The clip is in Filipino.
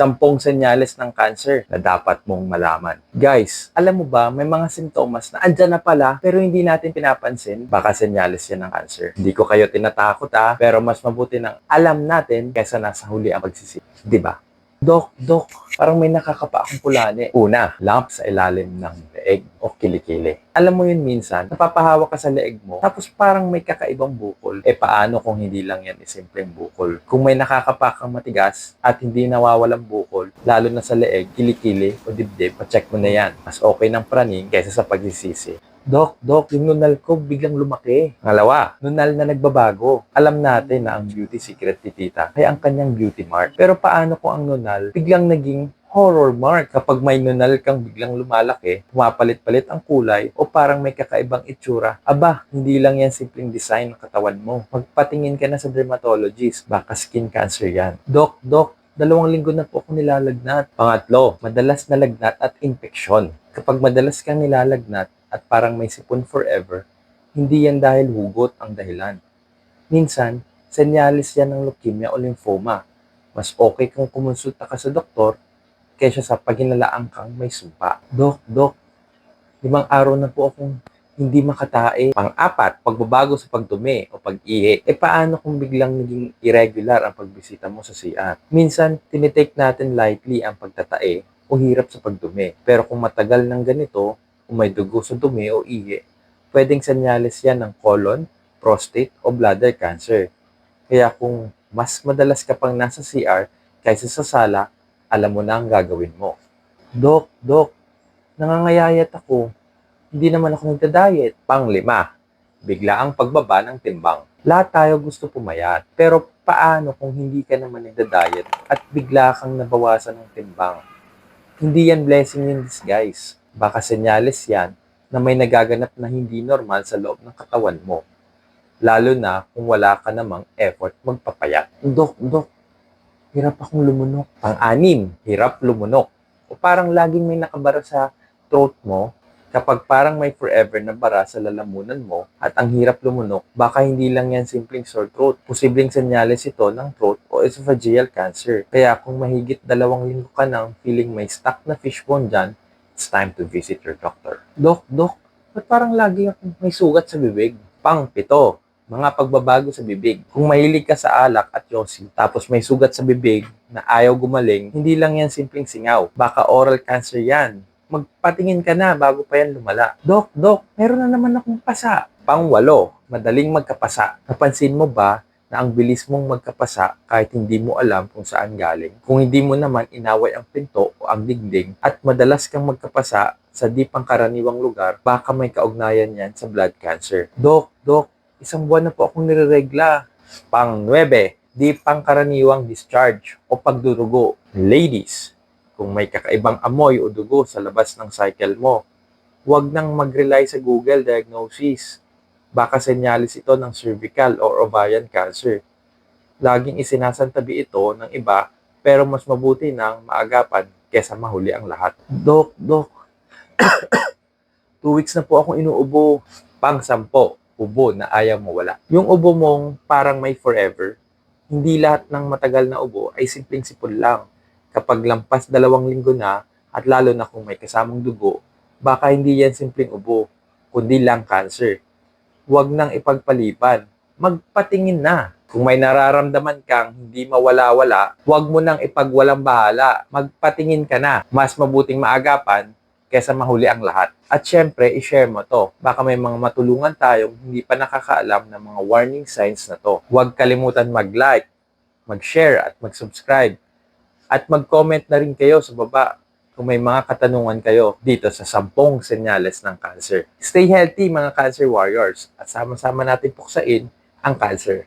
Sampung senyales ng cancer na dapat mong malaman. Guys, alam mo ba, may mga sintomas na andyan na pala pero hindi natin pinapansin. Baka senyales yan ng cancer. Hindi ko kayo tinatakot ah, pero mas mabuti nang alam natin kaysa nasa huli ang pagsisi. Di ba? Dok, dok, parang may nakakapa akong kulani. Una, lump sa ilalim ng leeg o kilikili. Alam mo yun minsan, napapahawak ka sa leeg mo, tapos parang may kakaibang bukol. E paano kung hindi lang yan isimpleng bukol? Kung may nakakapa kang matigas at hindi nawawalang bukol, lalo na sa leeg, kilikili o dibdib, pacheck mo na yan. Mas okay ng praning kaysa sa pagsisisi. Dok, Dok, yung nunal ko biglang lumaki. Ngalawa, nunal na nagbabago. Alam natin na ang beauty secret ni tita ay ang kanyang beauty mark. Pero paano kung ang nunal biglang naging horror mark? Kapag may nunal kang biglang lumalaki, pumapalit-palit ang kulay o parang may kakaibang itsura. Aba, hindi lang yan simpleng design ng katawan mo. Magpatingin ka na sa dermatologist. Baka skin cancer yan. Dok, Dok, dalawang linggo na po ako nilalagnat. Pangatlo, madalas na lagnat at infeksyon. Kapag madalas kang nilalagnat at parang may sipon forever, hindi yan dahil hugot ang dahilan. Minsan, senyalis yan ng leukemia o lymphoma. Mas okay kung kumonsulta ka sa doktor kaysa sa paginalaang kang may sumpa. Dok, dok, limang araw na po akong hindi makatae. Pang-apat, pagbabago sa pagdumi o pag-ihi. E paano kung biglang naging irregular ang pagbisita mo sa CR? Minsan, tinitake natin lightly ang pagtatae o hirap sa pagdumi. Pero kung matagal ng ganito, o may dugo sa dumi o ihi, pwedeng senyales yan ng colon, prostate o bladder cancer. Kaya kung mas madalas ka pang nasa CR kaysa sa sala, alam mo na ang gagawin mo. Dok, dok, nangangayayat ako. Hindi naman ako nagda-diet. Panglima, bigla ang pagbaba ng timbang. Lahat tayo gusto pumayat. Pero paano kung hindi ka naman nagda-diet at bigla kang nabawasan ng timbang? Hindi yan blessing in disguise. Baka senyales yan na may nagaganap na hindi normal sa loob ng katawan mo. Lalo na kung wala ka namang effort magpapayat. Dok, dok, hirap akong lumunok. Pang-anim, hirap lumunok. O parang laging may nakabara sa throat mo kapag parang may forever na bara sa lalamunan mo at ang hirap lumunok, baka hindi lang yan simpleng sore throat. Posibleng senyales ito ng throat o esophageal cancer. Kaya kung mahigit dalawang linggo ka nang feeling may stuck na fishbone dyan, it's time to visit your doctor. Dok, dok, ba't parang lagi akong may sugat sa bibig? Pang pito, mga pagbabago sa bibig. Kung mahilig ka sa alak at yosi, tapos may sugat sa bibig na ayaw gumaling, hindi lang yan simpleng singaw. Baka oral cancer yan. Magpatingin ka na bago pa yan lumala. Dok, dok, meron na naman akong pasa. Pangwalo, madaling magkapasa. Napansin mo ba na ang bilis mong magkapasa kahit hindi mo alam kung saan galing. Kung hindi mo naman inaway ang pinto o ang dingding at madalas kang magkapasa sa di pangkaraniwang lugar, baka may kaugnayan yan sa blood cancer. Dok, dok, isang buwan na po akong nireregla. Pang 9, di pangkaraniwang discharge o pagdurugo. Ladies, kung may kakaibang amoy o dugo sa labas ng cycle mo, huwag nang mag-rely sa Google diagnosis. Baka senyalis ito ng cervical or ovarian cancer. Laging isinasantabi ito ng iba pero mas mabuti nang maagapan kesa mahuli ang lahat. Dok, dok, two weeks na po akong inuubo. Pang sampo, ubo na ayaw mo wala. Yung ubo mong parang may forever, hindi lahat ng matagal na ubo ay simpleng sipon lang. Kapag lampas dalawang linggo na, at lalo na kung may kasamang dugo, baka hindi yan simpleng ubo, kundi lang cancer. Huwag nang ipagpaliban. Magpatingin na. Kung may nararamdaman kang hindi mawala-wala, huwag mo nang ipagwalang bahala. Magpatingin ka na. Mas mabuting maagapan kesa mahuli ang lahat. At syempre, i-share mo to. Baka may mga matulungan tayong hindi pa nakakaalam ng mga warning signs na to. Huwag kalimutan mag-like, mag-share at mag-subscribe. At mag-comment na rin kayo sa baba kung may mga katanungan kayo dito sa sampung senyales ng cancer. Stay healthy mga cancer warriors at sama-sama natin puksain ang cancer.